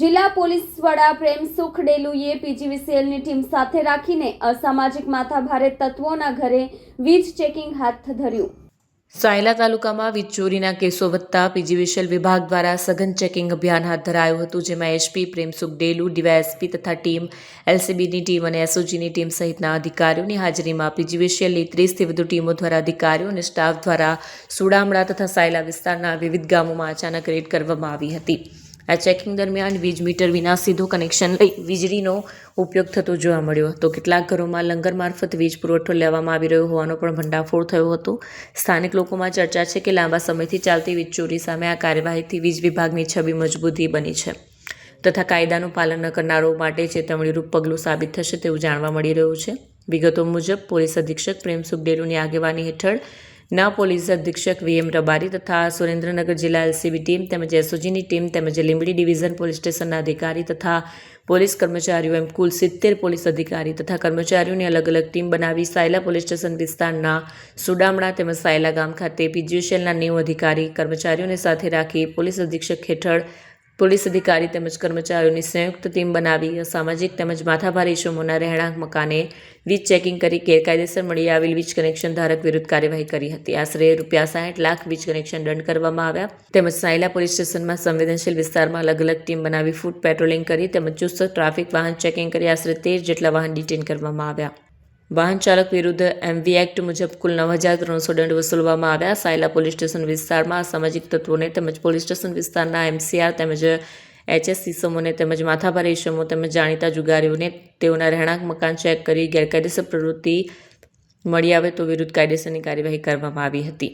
જિલ્લા પોલીસ વડા પ્રેમસુખ ડેલુએ પીજીવીસીએલની ટીમ સાથે રાખીને અસામાજિક માથાભારે તત્વોના ઘરે વીજ ચેકિંગ હાથ ધર્યું. સાયલા તાલુકામાં વીજ ચોરીના કેસો વધતા પીજીવીસીએલ વિભાગ દ્વારા સઘન ચેકિંગ અભિયાન હાથ ધરાયું હતું, જેમાં એસપી પ્રેમસુખ ડેલુ ડીવાયએસપી તથા ટીમ, એલસીબીની ટીમ અને એસઓજીની ટીમ સહિતના અધિકારીઓની હાજરીમાં પીજીવીસીએલની ત્રીસથી વધુ ટીમો દ્વારા અધિકારીઓ અને સ્ટાફ દ્વારા સુડામડા તથા સાયલા વિસ્તારના વિવિધ ગામોમાં અચાનક રેડ કરવામાં આવી હતી. આ ચેકિંગ દરમિયાન વીજ મીટર વિના સીધું કનેક્શન લઈ વીજળીનો ઉપયોગ થતો જોવા મળ્યો હતો. કેટલાક ઘરોમાં લંગર મારફત વીજ પુરવઠો લેવામાં આવી રહ્યો હોવાનો પણ ભંડાફોડ થયો હતો. સ્થાનિક લોકોમાં ચર્ચા છે કે લાંબા સમયથી ચાલતી વીજ ચોરી સામે આ કાર્યવાહીથી વીજ વિભાગની છબી મજબૂતી બની છે તથા કાયદાનું પાલન ન કરનારો માટે ચેતવણીરૂપ પગલું સાબિત થશે તેવું જાણવા મળી રહ્યું છે. વિગતો મુજબ, પોલીસ અધિક્ષક પ્રેમ ડેલુની આગેવાની હેઠળ ના પોલીસ અધિક્ષક વીએમ રબારી તથા સુરેન્દ્રનગર જિલ્લા એલસીબી ટીમ તેમજ એસઓજીની ટીમ તેમજ લીંબડી ડિવિઝન પોલીસ સ્ટેશનના અધિકારી તથા પોલીસ કર્મચારીઓ એમ કુલ સિત્તેર પોલીસ અધિકારી તથા કર્મચારીઓની અલગ અલગ ટીમ બનાવી સાયલા પોલીસ સ્ટેશન વિસ્તારના સુડામણા તેમજ સાયલા ગામ ખાતે પીજીવીસીએલના નેવું અધિકારી કર્મચારીઓને સાથે રાખી પોલીસ અધિક્ષક હેઠળ પોલીસ અધિકારી તેમજ કર્મચારીઓની સંયુક્ત ટીમ બનાવી અસામાજિક તેમજ માથાભારી ઇસમોના રહેણાંક મકાને વીજ ચેકિંગ કરી ગેરકાયદેસર મળી આવેલ વીજ કનેક્શન ધારક વિરુદ્ધ કાર્યવાહી કરી હતી. આશરે રૂપિયા સાઠ લાખ વીજ કનેક્શન દંડ કરવામાં આવ્યા. તેમજ સાયલા પોલીસ સ્ટેશનમાં સંવેદનશીલ વિસ્તારમાં અલગ અલગ ટીમ બનાવી ફૂટ પેટ્રોલિંગ કરી તેમજ ચુસ્ત ટ્રાફિક વાહન ચેકિંગ કરી આશરે તેર જેટલા વાહન ડિટેન કરવામાં આવ્યા. વાહન ચાલક વિરુદ્ધ એમવી એક્ટ મુજબ કુલ નવ હજાર ત્રણસો દંડ વસૂલવામાં આવ્યા. સાયલા પોલીસ સ્ટેશન વિસ્તારમાં સામાજિક તત્વોને તેમજ પોલીસ સ્ટેશન વિસ્તારના એમસીઆર તેમજ એચએસ ઇસમોને તેમજ માથાભારે ઇસમો તેમજ જાણીતા જુગારીઓને તેઓના રહેણાંક મકાન ચેક કરી ગેરકાયદેસર પ્રવૃત્તિ મળી આવે તો વિરુદ્ધ કાયદેસરની કાર્યવાહી કરવામાં આવી હતી.